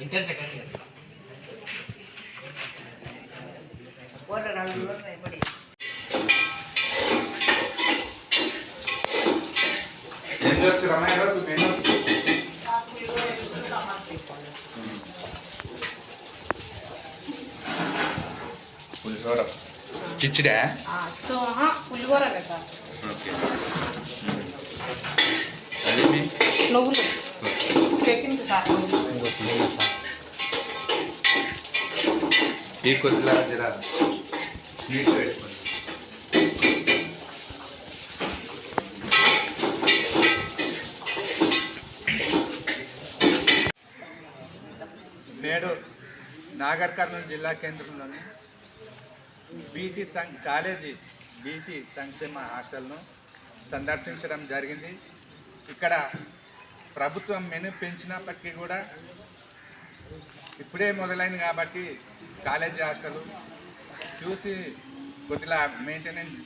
Inter second year ఏం చేస్తు రమయ్య గారు నేను పులిహోర కిచ్చిడా పులిహోర కదా ఓకే అదేమి నువ్వులు చెక్కింది సార్ ఈ కొద్దిలా జరా స్వీట్ పెట్టుకోండి నేడు నాగర్ కర్నూలు జిల్లా కేంద్రంలోని బీసీ సంఘ్ కాలేజీ బీసీ సంక్షేమ హాస్టల్ను సందర్శించడం జరిగింది. ఇక్కడ ప్రభుత్వం మెను పెంచినప్పటికీ కూడా ఇప్పుడే మొదలైంది కాబట్టి కాలేజీ హాస్టల్ చూసి కొద్దిగా మెయింటెనెన్స్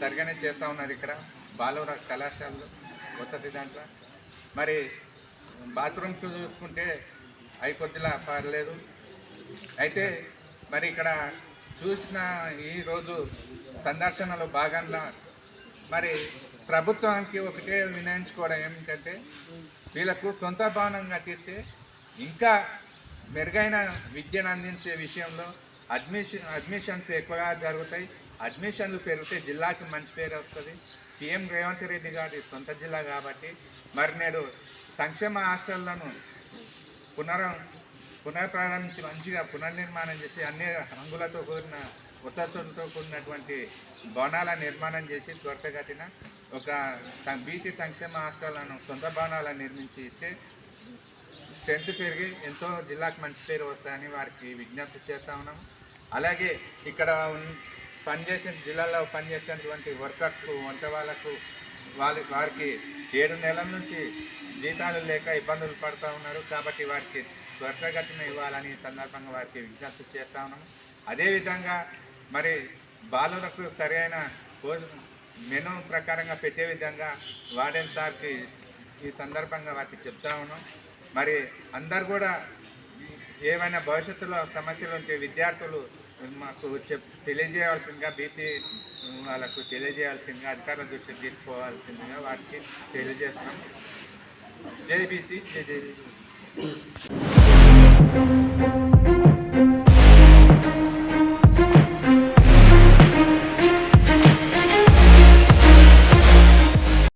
సరిగానే చేస్తూ ఉన్నారు ఇక్కడ. బాలవర కళాశాలలో వసతి దాంట్లో. మరి బాత్రూమ్స్ చూసుకుంటే అవి కొద్దిగా పర్లేదు. అయితే మరి ఇక్కడ చూసిన ఈరోజు సందర్శనలో భాగంగా మరి ప్రభుత్వానికి ఒకటే వినయించుకోవడం ఏమిటంటే వీళ్ళకు సొంత భవనం కట్టిస్తే ఇంకా మెరుగైన విద్యను అందించే విషయంలో అడ్మిషన్ అడ్మిషన్స్ ఎక్కువగా జరుగుతాయి. అడ్మిషన్లు పెరిగితే జిల్లాకి మంచి పేరు వస్తుంది. సీఎం రేవంత్ రెడ్డి గారి సొంత జిల్లా కాబట్టి మరి నేడు సంక్షేమ హాస్టళ్ళను పునర పునఃప్రారంభించి మంచిగా పునర్నిర్మాణం చేసి అన్ని రంగులతో కూడిన వసతులతో కూడినటువంటి భవనాల నిర్మాణం చేసి త్వరతగతిన ఒక బీసీ సంక్షేమ హాస్టళ్ళను సొంత భవనాలను నిర్మించి ఇస్తే స్ట్రెంత్ పెరిగి ఎంతో జిల్లాకు మంచి పేరు వస్తాయని వారికి విజ్ఞప్తి చేస్తా ఉన్నాం. అలాగే ఇక్కడ పనిచేసిన జిల్లాలో పనిచేసినటువంటి వర్కర్స్కు వంట వాళ్ళకు వాళ్ళ వారికి ఏడు నెలల నుంచి జీతాలు లేక ఇబ్బందులు పడుతూ ఉన్నారు. కాబట్టి వారికి త్వరితగతిన ఇవ్వాలని సందర్భంగా వారికి విజ్ఞప్తి చేస్తా ఉన్నాం. అదేవిధంగా మరి బాలులకు సరైన మెను మెనూ ప్రకారంగా పెట్టే విధంగా వార్డెన్ సార్కి ఈ సందర్భంగా వారికి చెప్తా ఉన్నాం. మరి అందరు కూడా ఏమైనా భవిష్యత్తులో సమస్యలు ఉంటే విద్యార్థులు మాకు చెప్ తెలియజేయాల్సిందిగా బీసీ వాళ్ళకు తెలియజేయాల్సిందిగా అధికారుల దృష్టికి తీసుకోవాల్సిందిగా వారికి తెలియజేస్తున్నాం. జై బీసీ జై జై